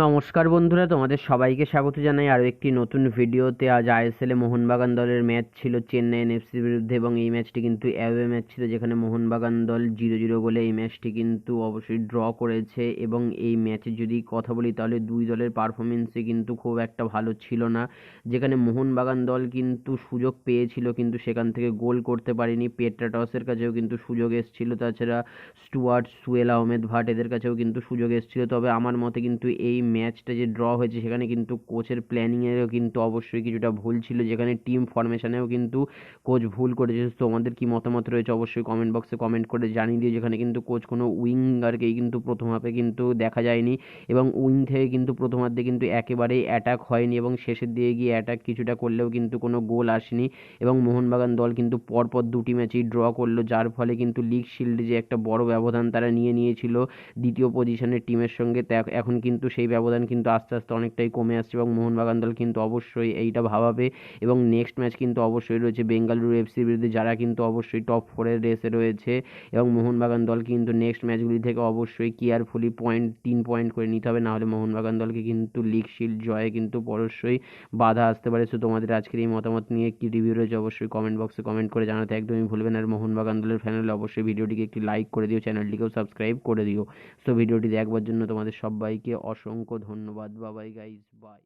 নমস্কার বন্ধুরা, তোমাদের সবাইকে স্বাগত জানাই। আরও একটি নতুন ভিডিওতে। আজ আইএসএলে মোহনবাগান দলের ম্যাচ ছিল চেন্নাই এনএফসির বিরুদ্ধে এবং এই ম্যাচটি কিন্তু অ্যাওয়ে ম্যাচ ছিল, যেখানে মোহনবাগান দল জিরো জিরো গোলে এই ম্যাচটি কিন্তু অবশ্যই ড্র করেছে এবং এই ম্যাচে যদি কথা বলি, তাহলে দুই দলের পারফরমেন্সই কিন্তু খুব একটা ভালো ছিল না, যেখানে মোহনবাগান দল কিন্তু সুযোগ পেয়েছিল, কিন্তু সেখান থেকে গোল করতে পারেনি। পেট্রাটসের কাছেও কিন্তু সুযোগ এসেছিল, তাছাড়া স্টুয়ার্ট সুয়েল আহমেদ ভাট এদের কাছেও কিন্তু সুযোগ এসেছিল। তবে আমার মতে কিন্তু এই ম্যাচটা যে ড্র হয়েছে সেখানে কিন্তু কোচের প্ল্যানিংয়েরও কিন্তু অবশ্যই কিছুটা ভুল ছিল। যেখানে টিম ফরমেশনেও কিন্তু কোচ ভুল করেছে। তোমাদের কি মতামত রয়েছে অবশ্যই কমেন্ট বক্সে কমেন্ট করে জানিয়ে দিও। যেখানে কিন্তু কোচ কোনো উইঙ্গারকেই কিন্তু প্রথম হাফে কিন্তু দেখা যায়নি এবং উইং থেকে কিন্তু প্রথমার্ধে কিন্তু একেবারেই অ্যাটাক হয়নি এবং শেষের দিকে গিয়ে অ্যাটাক কিছুটা করলেও কিন্তু কোনো গোল আসেনি এবং মোহনবাগান দল কিন্তু পরপর দুটি ম্যাচেই ড্র করল, যার ফলে কিন্তু লিগ শিল্ডে যে একটা বড় ব্যবধান তারা নিয়ে নিয়েছিল দ্বিতীয় পজিশনের টিমের সঙ্গে এখন কিন্তু সেই ব্যবধান কিন্তু আস্তে আস্তে অনেকটাই কমে আসছে এবং মোহনবাগান দল কিন্তু অবশ্যই এইটা ভাবাবে এবং নেক্সট ম্যাচ কিন্তু অবশ্যই রয়েছে বেঙ্গালুরু এফসির বিরুদ্ধে, যারা কিন্তু অবশ্যই টপ ফোরের রেসে রয়েছে এবং মোহনবাগান দল কিন্তু নেক্সট ম্যাচগুলি থেকে অবশ্যই কেয়ারফুলি পয়েন্ট তিন পয়েন্ট করে নিতে হবে, নাহলে মোহনবাগান দলকে কিন্তু লিগ শিল্ড জয়ে কিন্তু অবশ্যই বাধা আসতে পারে। সো তোমাদের আজকের এই মতামত নিয়ে কি রিভিউ রয়েছে অবশ্যই কমেন্ট বক্সে কমেন্ট করে জানাতে একদমই ভুলবেন আর মোহনবাগান দলের ফ্যানেলে অবশ্যই ভিডিওটিকে একটি লাইক করে দিও চ্যানেলটিকেও সাবস্ক্রাইব করে দিও। সো ভিডিওটি দেখবার জন্য তোমাদের সবাইকে অসংখ্য ধন্যবাদ বাবাই গাইজ বাই